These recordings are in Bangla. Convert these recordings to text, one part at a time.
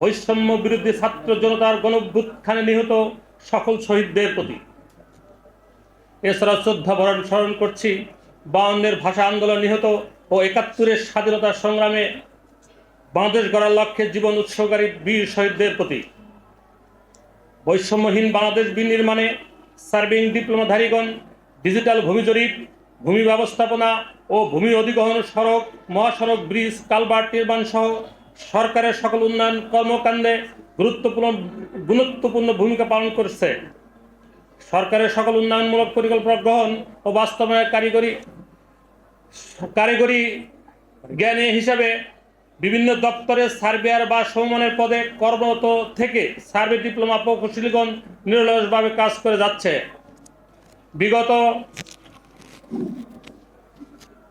বৈষম্য বিরোধী ছাত্র জনতার গণভ্যুত্থানে নিহত সকল শহীদদের প্রতি। এছাড়া শ্রদ্ধা ভরণ স্মরণ করছি, বাউন্নের ভাষা আন্দোলন নিহত ও একাত্তরের স্বাধীনতা সংগ্রামে বাংলাদেশ গড়ার লক্ষ্যে জীবন উৎসর্গকারী বীর শহীদদের প্রতি। বৈষম্যহীন বাংলাদেশ বিনির্মাণে সার্ভিং ডিপ্লোমাধারীগণ, ডিজিটাল ভূমি জরিপ, ভূমি ব্যবস্থাপনা ও ভূমি অধিগ্রহণ সড়ক, মহাসড়ক, ব্রিজ কালভার্ট নির্মাণ সহ সরকারের সকল উন্নয়ন কর্মকাণ্ডে গুরুত্বপূর্ণ গুরুত্বপূর্ণ ভূমিকা পালন করছে। সরকারের সকল উন্নয়নমূলক পরিকল্পনা গ্রহণ ও বাস্তবায়নের কারিগরি কারিগরি জ্ঞানী হিসাবে বিভিন্ন দপ্তরে সার্ভেয়ার বা সমমানের পদে কর্মরত থেকে সার্ভে ডিপ্লোমা প্রকৌশলীগণ নিরলসভাবে কাজ করে যাচ্ছে। বিগত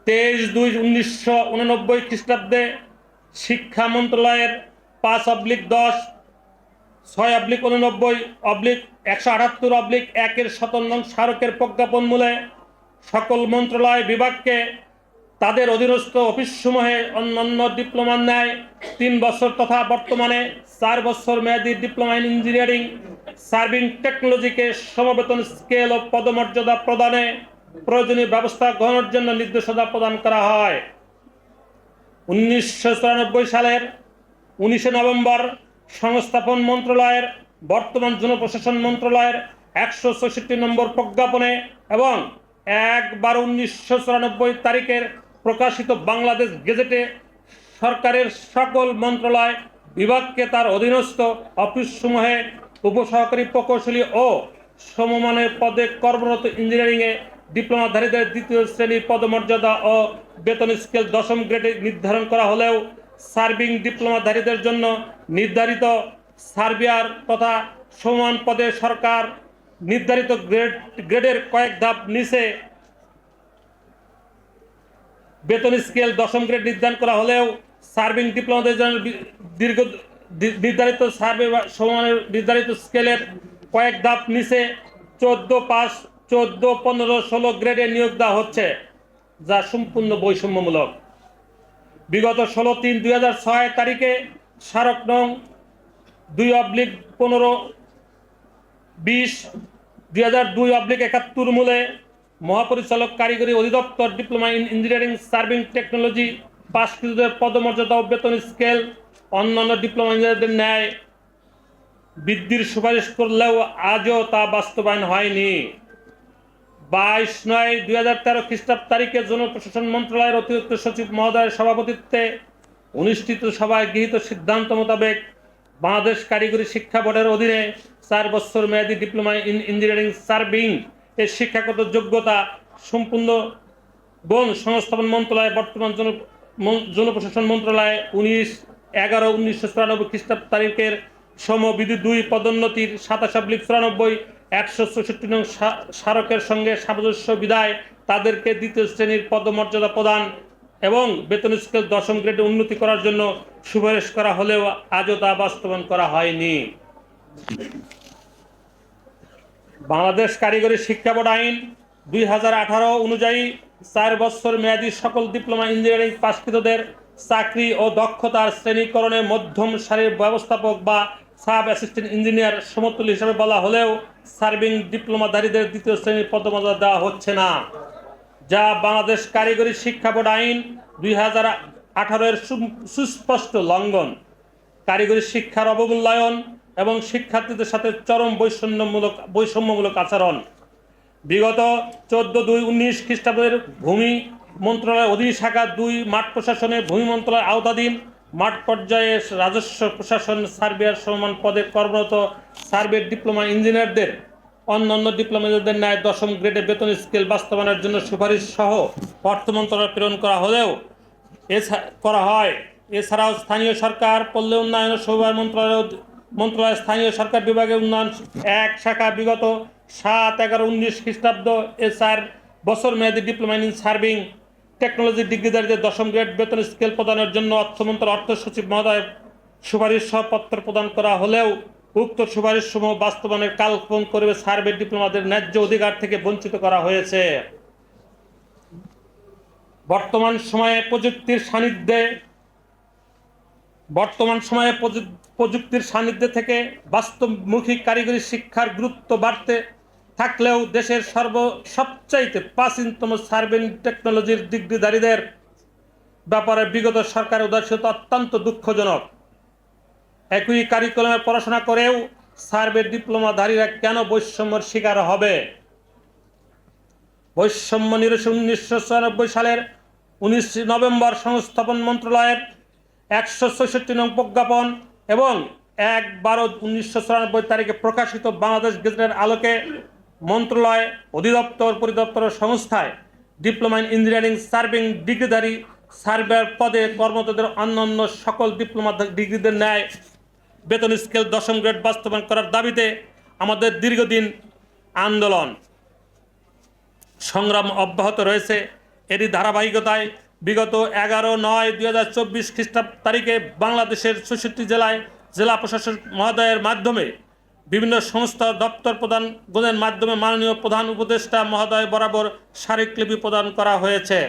তেইশ দুই উনিশশো উননব্বই খ্রিস্টাব্দে শিক্ষা মন্ত্রণালয়ের পাঁচ অবলিক দশ, ছয় অবলিক উননব্বই, অবলিক একশো আটাত্তর, অবলিক একের সতন্ন স্মারকের প্রজ্ঞাপন মূলে সকল মন্ত্রণালয় বিভাগকে তাদের অধীনস্থ অফিসসমূহে অন্যান্য ডিপ্লোমার ন্যায় তিন বছর তথা বর্তমানে চার বছর মেয়াদী ডিপ্লোমা ইন ইঞ্জিনিয়ারিং, সার্ভিং টেকনোলজিকে সমবেতন স্কেল ও পদমর্যাদা প্রদানে প্রয়োজনীয় ব্যবস্থা গ্রহণের জন্য নির্দেশনা প্রদান করা হয়। উনিশশো চুরানব্বই সালের উনিশে নভেম্বর সংস্থাপন মন্ত্রণালয়ের, বর্তমান জনপ্রশাসন মন্ত্রণালয়ের একশো ছষট্টি নম্বর প্রজ্ঞাপনে এবং এক বারো উনিশশো চুরানব্বই তারিখের প্রকাশিত বাংলাদেশ গেজেটে সরকারের সকল মন্ত্রণালয় বিভাগকে তার অধীনস্থ অফিসসমূহে উপসহকারী প্রকৌশলী ও সমমানের পদে কর্মরত ইঞ্জিনিয়ারিংয়ে ডিপ্লোমাধারীদের দ্বিতীয় শ্রেণির পদমর্যাদা ও বেতন স্কেল দশম গ্রেডে নির্ধারণ করা হলেও সার্ভিং ডিপ্লোমাধারীদের জন্য নির্ধারিত সার্বিয়ার তথা সমান পদে সরকার নির্ধারিত গ্রেড, গ্রেডের কয়েক ধাপ নিচে বেতন স্কেল দশম গ্রেড নির্ধারণ করা হলেও সার্ভিং ডিপ্লোমাদের জন্য দীর্ঘ নির্ধারিত সার্ভে সমানের নির্ধারিত স্কেলের কয়েক ধাপ নিচে চোদ্দ পাঁচ চোদ্দ, পনেরো, ষোলো গ্রেডে নিয়োগ দেওয়া হচ্ছে, যা সম্পূর্ণ বৈষম্যমূলক। বিগত ষোলো তিন দুই হাজার ছয় তারিখে স্মারক নং দুই অবলিক পনেরো বিশ দুই হাজার দুই অবলিক একাত্তর মূলে মহাপরিচালক কারিগরি অধিদপ্তর diploma in engineering surveying technology পাশকৃতদের পদমর্যাদা ও বেতন স্কেল অন্যান্য ডিপ্লোমা ইঞ্জিনিয়ারদের ন্যায় বৃদ্ধির সুপারিশ করলেও আজও তা বাস্তবায়ন হয়নি। বাইশ নয় দুই হাজার তেরো খ্রিস্টাব্দ তারিখে জনপ্রশাসন মন্ত্রণালয়ের অতিরিক্ত সচিব মহোদয়ের সভাপতিত্বে অনুষ্ঠিত সভায় গৃহীত সিদ্ধান্ত মোতাবেক বাংলাদেশ কারিগরি শিক্ষা বোর্ডের অধীনে চার বছর মেয়াদী ডিপ্লোমা ইন ইঞ্জিনিয়ারিং সার্ভিং এর শিক্ষাগত যোগ্যতা সম্পূর্ণ বন সংস্থাপন মন্ত্রণালয়, বর্তমান জন জনপ্রশাসন মন্ত্রণালয় উনিশ এগারো উনিশশো চুরানব্বই খ্রিস্টাব্দ তারিখের সমবিধি দুই পদোন্নতির সাতাশ চুরানব্বই একশো চৌষট্টি নং স্মারকের সঙ্গে সামঞ্জস্য বিদায় তাদেরকে দ্বিতীয় শ্রেণির পদমর্যাদা প্রদান এবং বেতন স্কেল দশম গ্রেডে উন্নতি করার জন্য সুপারিশ করা হলেও আজও তা বাস্তবায়ন করা হয়নি। বাংলাদেশ কারিগরি শিক্ষা বোর্ড আইন দুই হাজার আঠারো অনুযায়ী চার বছর মেয়াদী সকল ডিপ্লোমা ইঞ্জিনিয়ারিং পাশকৃতদের চাকরি ও দক্ষতার শ্রেণীকরণে মধ্যম সারির ব্যবস্থাপক বা সাব অ্যাসিস্ট্যান্ট ইঞ্জিনিয়ার সমতুল্য হিসাবে বলা হলেও সার্ভিং ডিপ্লোমাধারীদের দ্বিতীয় শ্রেণির পদমর্যাদা দেওয়া হচ্ছে না, যা বাংলাদেশ কারিগরি শিক্ষা বোর্ড আইন দুই হাজার আঠারোর সুস্পষ্ট লঙ্ঘন। কারিগরি শিক্ষার অবমূল্যায়ন এবং শিক্ষার্থীদের সাথে চরম বৈষম্যমূলক বৈষম্যমূলক আচরণ। বিগত চোদ্দ দুই উনিশ খ্রিস্টাব্দের ভূমি মন্ত্রণালয়ের অধীন শাখা দুই মাঠ প্রশাসনে ভূমি মন্ত্রণালয়ের আওতাধীন মাঠ পর্যায়ে রাজস্ব প্রশাসন সার্ভেয়ার সমান পদে কর্মরত সার্ভে ডিপ্লোমা ইঞ্জিনিয়ারদের, অন্যান্য ডিপ্লোমাদের ন্যায় দশম গ্রেডে বেতন স্কেল বাস্তবায়নের জন্য সুপারিশ সহ অর্থ মন্ত্রণালয় প্রেরণ করা হলেও এছা, করা হয়। এছাড়াও স্থানীয় সরকার, পল্লী উন্নয়ন ও সৌভার মন্ত্রণালয় মন্ত্রণালয় স্থানীয় সরকার বিভাগের উন্নয়ন এক শাখা বিগত সাত এগারো উনিশ খ্রিস্টাব্দ এ চার বছর মেয়াদী ডিপ্লোমা ইন সার্ভিং টেকনোলজি ডিগ্রিধারীদের দশম গ্রেড বেতন স্কেল প্রদানের জন্য অর্থ মন্ত্রণালয় অর্থ সচিব মহোদয় সুপারিশ সহ পত্র প্রদান করা হলেও উক্ত সুপারিশ সমূহ বাস্তবায়নের কালক্ষণ করবে সার্ভে ডিপ্লোমাদের ন্যায্য অধিকার থেকে বঞ্চিত করা হয়েছে। বর্তমান সময়ে প্রযুক্তির সান্নিধ্যে বর্তমান সময়ে প্রযু- প্রযুক্তির সান্নিধ্যে থেকে বাস্তবমুখী কারিগরি শিক্ষার গুরুত্ব বাড়তে থাকলেও দেশের সর্ব সবচাইতে প্রাচীনতম সার্ভেন টেকনোলজির ডিগ্রিধারীদের ব্যাপারে বিগত সরকার উদাসীনতা অত্যন্ত দুঃখজনক। একই কারিকুলামে পড়াশোনা করেও সার্ভে ডিপ্লোমাধারীরা কেন বৈষম্যের শিকার হবে? বৈষম্য নিরসন উনিশশো চুরানব্বই সালের উনিশ নভেম্বর সংস্থাপন মন্ত্রণালয়ের একশো ছষট্টি নং প্রজ্ঞাপন এবং এক বারো উনিশশো চুরানব্বই তারিখে প্রকাশিত বাংলাদেশ গেজেটের আলোকে মন্ত্রণালয়, অধিদপ্তর, পরিদপ্তর, সংস্থায় ডিপ্লোমা ইন ইঞ্জিনিয়ারিং, সার্ভিং ডিগ্রিধারী সার্ভেয়ার পদে কর্মরতদের অন্যান্য সকল ডিপ্লোমা ডিগ্রিদের ন্যায় বেতন স্কেল দশম গ্রেড বাস্তবায়ন করার দাবিতে আমাদের দীর্ঘদিন আন্দোলন। সংগ্রাম অব্যাহত রয়েছে। এরই ধারাবাহিকতায় বিগত এগারো নয় দুই হাজার চব্বিশ খ্রিস্টাব্দ তারিখে বাংলাদেশের চৌষট্টি জেলায় জেলা প্রশাসক মহোদয়ের মাধ্যমে বিভিন্ন সংস্থা দপ্তর প্রদান গুণের মাধ্যমে মাননীয় প্রধান উপদেষ্টা মহোদয় বরাবর স্মারকলিপি প্রদান করা হয়েছে।